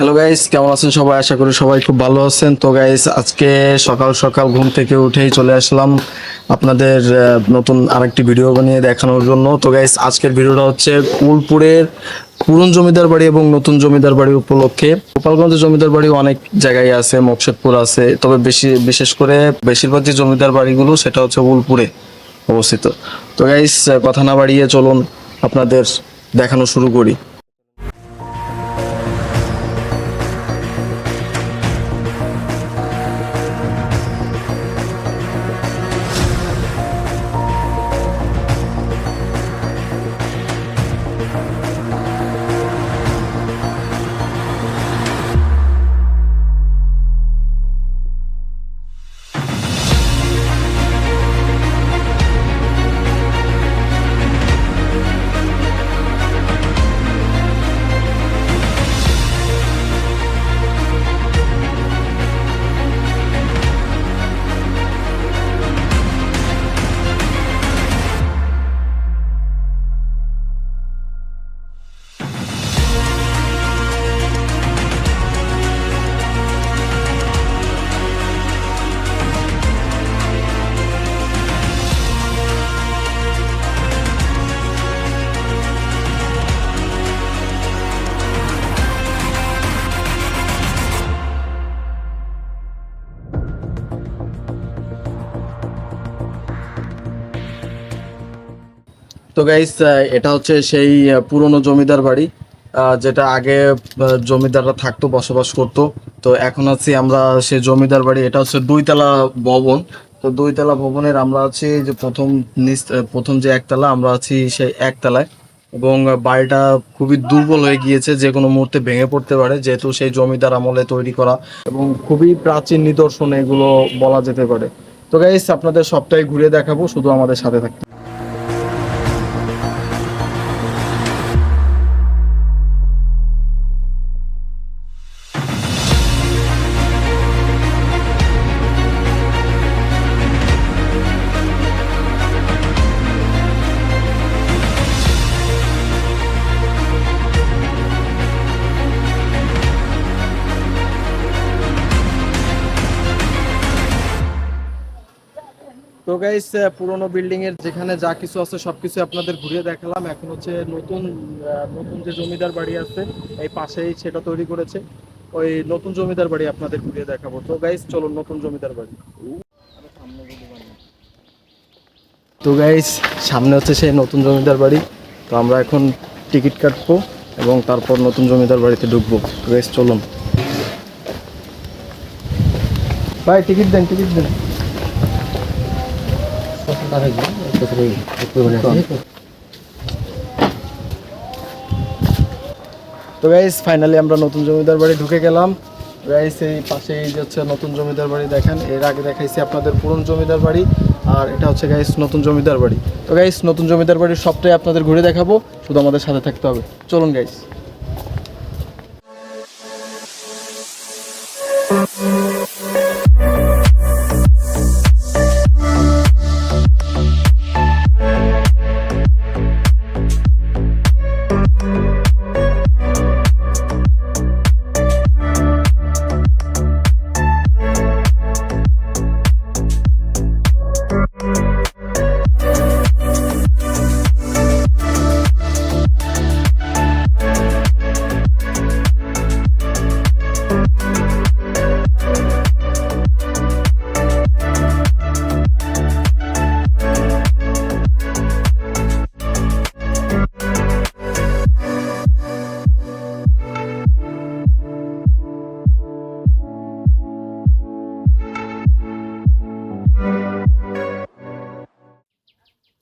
Hello guys কেমন আছেন সবাই? আশা করি সবাই খুব ভালো আছেন। তো গাইস আজকে সকাল সকাল ঘুম থেকে উঠেই চলে আসলাম আপনাদের নতুন আরেকটি ভিডিও বানিয়ে দেখানোর জন্য। তো গাইস আজকের ভিডিওটা হচ্ছে কুলপুরের পুরন জমিদার বাড়ি এবং নতুন জমিদার বাড়ি উপলক্ষে। গোপালগঞ্জের জমিদার বাড়ি অনেক জায়গায় আছে, মকসেদপুর আছে, তবে বেশি, বিশেষ করে বেশিরভাগ যে জমিদার বাড়িগুলো সেটা হচ্ছে উলপুরে অবস্থিত। তো গাইস কথা না বাড়িয়ে চলুন আপনাদের দেখানো শুরু করি। তো গাইস এটা হচ্ছে সেই পুরনো জমিদার বাড়ি যেটা আগে জমিদাররা থাকতো, বসবাস করতো। তো এখন আছি আমরা সেই জমিদার বাড়ি, এটা হচ্ছে দুইতলা ভবন। তো দুইতলা ভবনের আমরা আছি যে প্রথম নিচ প্রথম যে একতলা, আমরা আছি সেই একতলায়। এবং বাড়িটা খুবই দুর্বল হয়ে গিয়েছে, যে কোনো মুহূর্তে ভেঙে পড়তে পারে, যেহেতু সেই জমিদার আমলে তৈরি করা এবং খুবই প্রাচীন নিদর্শন এগুলো বলা যেতে পারে। তো গাইস আপনাদের সবটাই ঘুরে দেখাবো, শুধু আমাদের সাথে থাকতে। তো গাইস পুরোনো বিল্ডিং এর যেখানে যা কিছু আছে সবকিছু আপনাদের ঘুরিয়ে দেখালাম। এখন হচ্ছে নতুন নতুন যে জমিদার বাড়ি আছে, এই পাশেই সেটা তৈরি করেছে। ওই নতুন জমিদার বাড়ি আপনাদের ঘুরিয়ে দেখাবো। তো গাইস চলুন নতুন জমিদার বাড়ি। তো গাইস সামনে হচ্ছে সেই নতুন জমিদার বাড়ি। তো আমরা এখন টিকিট কাটবো এবং তারপর নতুন জমিদার বাড়িতে ঢুকবো। তো গাইস চলুন। ভাই, টিকিট দেন টিকিট দেন। তো গাইস ফাইনালি আমরা নতুন জমিদার বাড়ি ঢুকে গেলাম। গাইস এই পাশে এই যে হচ্ছে নতুন জমিদার বাড়ি দেখেন, এর আগে দেখাইছি আপনাদের পুরনো জমিদার বাড়ি, আর এটা হচ্ছে গাইস নতুন জমিদার বাড়ি। তো গাইস নতুন জমিদার বাড়ির সবটাই আপনাদের ঘুরে দেখাবো, শুধু আমাদের সাথে থাকতে হবে। চলুন গাইস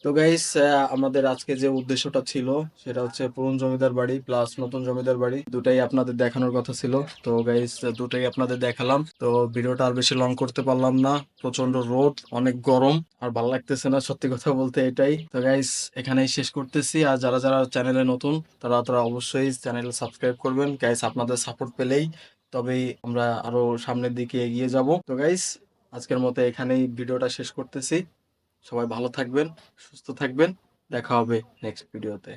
তো গাইস আমাদের আজকে যে উদ্দেশ্যটা ছিল, সেটা হচ্ছে পুরন জমিদার বাড়ি প্লাস নতুন জমিদার বাড়ি, দুটাই আপনাদের দেখানোর কথা ছিল। তো গাইস দুটাই আপনাদের দেখালাম। তো ভিডিওটা আর বেশি লং করতে পারলাম না। প্রচণ্ড রোদ, অনেক গরম, আর ভালো লাগতেছে না সত্যি কথা বলতে এটাই। তো গাইস এখানেই শেষ করতেছি। আর যারা যারা চ্যানেলে নতুন, তারা তারা অবশ্যই চ্যানেল সাবস্ক্রাইব করবেন। গাইস আপনাদের সাপোর্ট পেলেই তবেই আমরা আরও সামনের দিকে এগিয়ে যাব। তো গাইস আজকের মতো এখানেই ভিডিওটা শেষ করতেছি। সবাই ভালো থাকবেন সুস্থ থাকবেন। দেখা হবে নেক্সট ভিডিওতে